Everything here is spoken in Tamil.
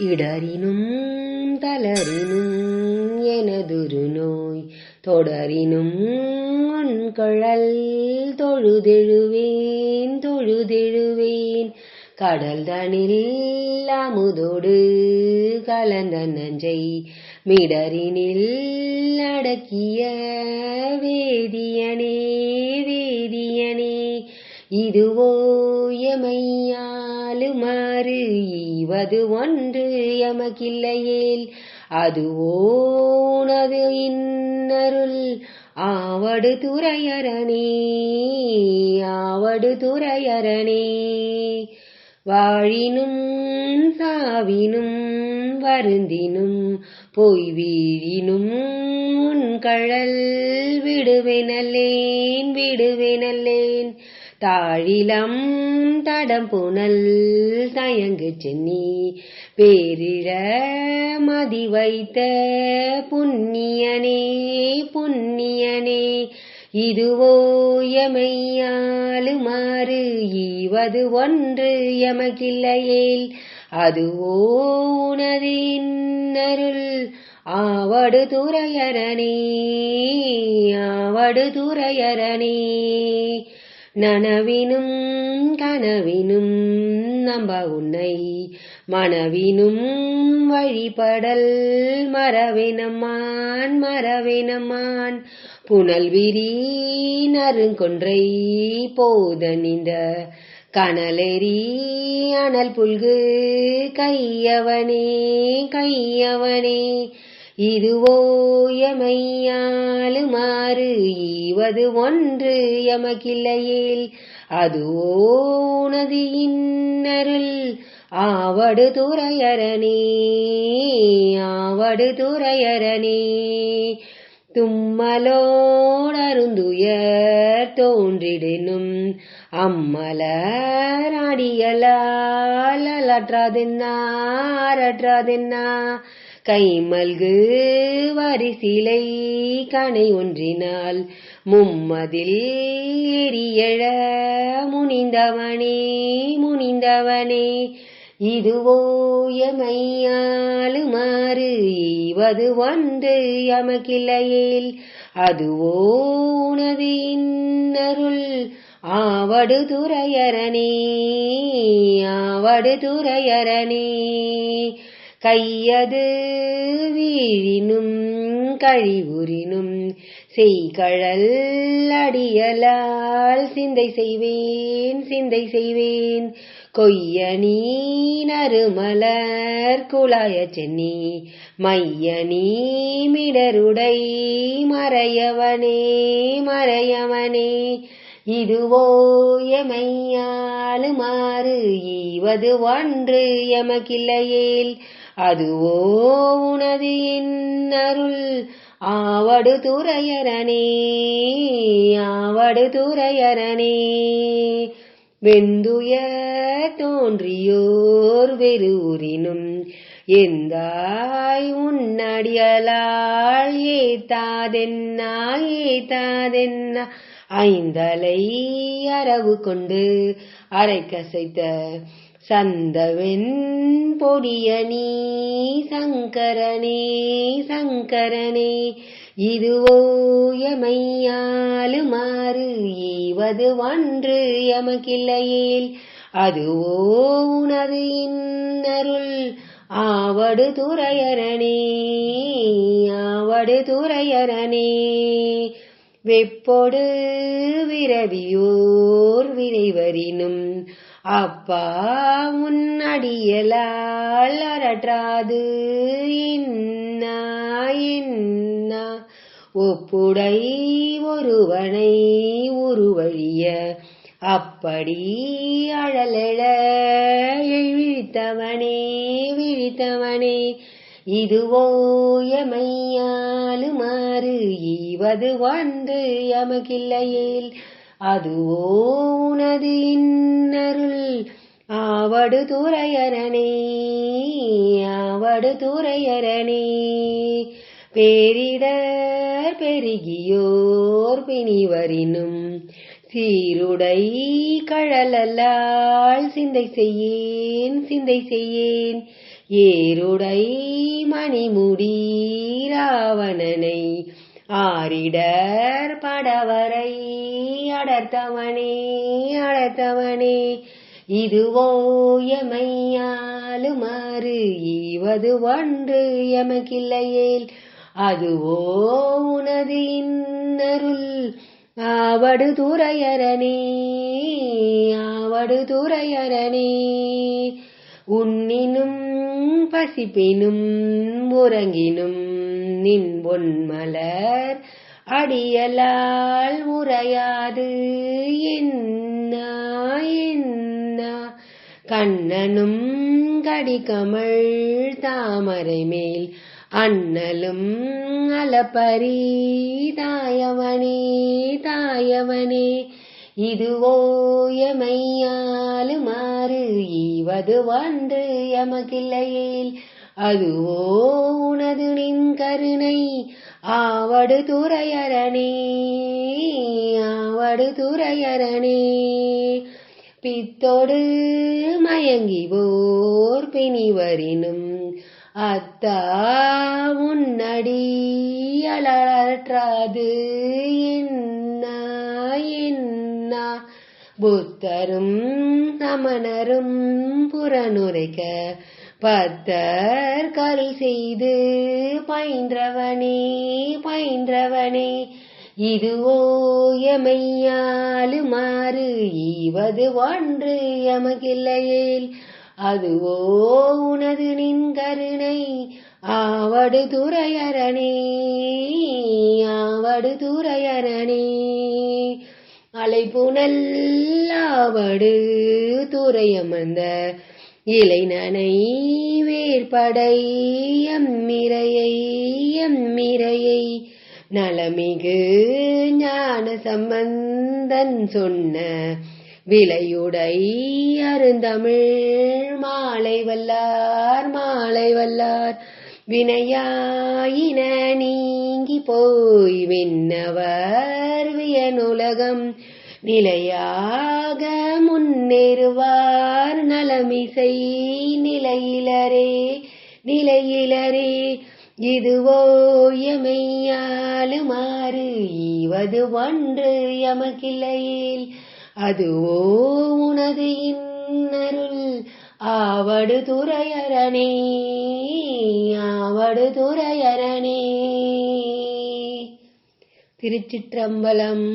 இடரினும் தளரினும் எனதுரு நோய் தொடரினும் உன்கழல் தொழுதெழுவேன் தொழுதெழுவேன். கடல் தனில் அமுதோடு கலந்த நஞ்சை மிடரினில் அடக்கிய வேதியனே வேதியனே. இதுவோ எமையா எமையாலுமாறு ஈவது ஒன்று எமக்கில்லையேல். அது ஓனது இன்னருள். ஆவடு துறையரணே ஆவடு துறையரணே வாழினும் சாவினும் வருந்தினும் பொய் வீழினும் உன் கழல் விடுவேனல்லேன் விடுவேனல்லேன். தாழிலம் தடம் புனல் தயங்கு சென்னி பேரிழ மதி வைத்த புண்ணியனே புண்ணியனே. இதுவோ எமையாலுமாறு ஈவது ஒன்று எமக்கில்லையேல் அதுவோ உனது இன்னருள் ஆவடு துறையரணே ஆவடு துறையரணே நனவினும் கனவினும் நம்ப உன்னை மனவினும் வழிபடல் மரவினமான் மரவினமான் புனல் விரி நறுங்கொன்றை போதனிந்த கனலெறி அனல் புல்கு கையவனே கையவனே. இதுவோ எமையாலுமாறு ஈவது ஒன்று எமக்கில்லையேல் அதுவோ உனது இன்னருள் ஆவடு துறையரணே ஆவடு துறையரணே தும்மலோடருந்துயர் தோன்றிடனும் அம்மலர் அடியலால் அலற்றாதென்னா. கை மல்கு வரிசிலை கனை ஒன்றினால் மும்மதில் எரியழ முனிந்தவனே முனிந்தவனே. இதுவோ எமையாளுமாறு ஈவது ஒன்று எமக்கிளையில் அதுவோ உனது இன்னருள் ஆவடு துறையரணே ஆவடு துறையரணே கையது வீழினும் கழிவுறினும் செய்கழல் அடியலால் சிந்தை செய்வேன் சிந்தை செய்வேன். கொய்ய நீருமலர் குழாய சென்னி மைய நீ மறையவனே மறையவனே. இதுவோ எமையாலுமாறு ஈவது ஒன்று எமக்கில்லையேல். அதுவோ உனது இன்னருள் ஆவடு துறையரணே ஆவடு துறையரணே வெந்துய தோன்றியோர் வெறுரினும் எந்தாய் உன்னடியலாள் ஏத்தாதென்னா ஏத்தாதென்னா. ஐந்தலை அரவு கொண்டு அரைக்கசைத்த சந்தவென் பொடியனி சங்கரனே சங்கரனே இதுவோ எமையாலுமாறு ஈவது ஒன்று எமக்கில்லையில். அதுவோ உனது இன்னருள் ஆவடு துறையரணே ஆவடு துறையரணே வெப்பொடு விரவியோர் விரைவரினும் அப்பா உன்னடியலால் அரற்றாது இன்னா இன்னா ஒப்புடை ஒருவனை உருவழிய அப்படி அழலெழ விழித்தவனே விழித்தவனே. இதுவோ எமையாலுமாறு ஈவது வந்து எமக்கில்லையேல். அதுவோ உனது இன்ன ஆவடு துறையரணே ஆவடு துறையரணே பேரிடர் பெருகியோர் பிணிவரினும் சீருடை கழலல்லால் சிந்தை செய்யேன் சிந்தை செய்யேன். ஏருடை மணிமுடி ராவணனை ஆரிடர் படவரை அடர்த்தவனே அடர்த்தவனே. இதுவோ எமையாலுமாறு ஈவது ஒன்று எமக்கில்லையேல். அதுவோ உனது இன்னருள் ஆவடு துறையரணே ஆவடு துறையரணே உன்னினும் பசிப்பினும் உறங்கினும் நின் பொன்மலர் அடியலால் உரையாது என்ன கண்ணனும் கடிகமள் தாமரை மேல் அண்ணலும் அலப்பரி தாயவனே தாயவனே. இதுவோ எமையாலுமாறு ஈவது ஒன்று எமக்கில்லையேல் அதுவோ உனது நின் கருணை ஆவடு துறையரணே ஆவடு துறையரணே பித்தோடு மயங்கி போர் பிணிவரினும் அத்தா உன்னடி அலற்றாது என்ன என்ன புத்தரும் சமணரும் புறநுரைக்க பத்தர் கருள் செய்து பயின்றவனே பயின்றவனே. இதுவோ எமையாலுமாறு ஈவது ஒன்று எமக்கில்லையேல் அதுவோ உனது நின் கருணை ஆவடு துறையரணே ஆவடு துறையரணே அலைப்புனல் ஆவடு துறையமர்ந்த இளைநனை வேற்படை எம்மிரையை எம்மிரையை நலமிகு ஞான சம்பந்தன் சொன்ன விலையுடை அருந்தமிழ் மாலை வல்லார் மாலை வல்லார். வினையாயின நீங்கி போய் விண்ணவர் வியனுலகம். நிலையாக முன்னேறுவார் நலமிசை நிலையிலரே நிலையிலரே. இதுவோ எமையாலுமாறு ஈவது ஒன்று எமக்கில்லையேல் அதுவோ உனது இன்னருள் ஆவடு துறையரணே ஆவடு துறையரணே திருச்சிற்றம்பலம்